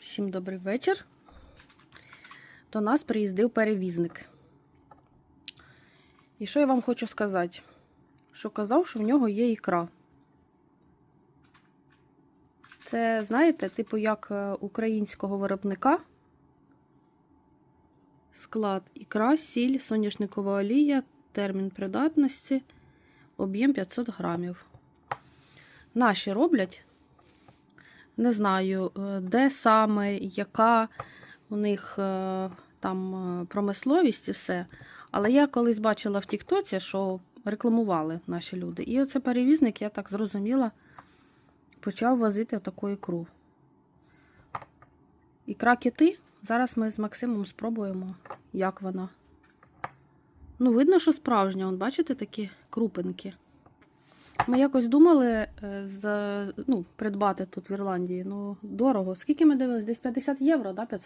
Всім добрий вечір. До нас приїздив перевізник. І що я вам хочу сказати? Що казав, що в нього є ікра. Це, знаєте, типу як е, українського виробника. Склад ікра, сіль, соняшникова олія, термін придатності, об'єм 500 грамів. Наші роблять. Не знаю, е, де саме, яка у них е, там е, промисловість і все. Але я колись бачила в Тіктоці, що рекламували наші люди. І оце перевізник, я так зрозуміла, почав возити таку ікру. Ікра кити. Зараз ми з Максимом спробуємо, як вона. Ну, видно, що справжня. Вон, бачите, такі крупинки. Ми якось думали е, з, ну, придбати тут в Ірландії. Ну, дорого. Скільки ми дивились? Десь 50 євро, да, 500?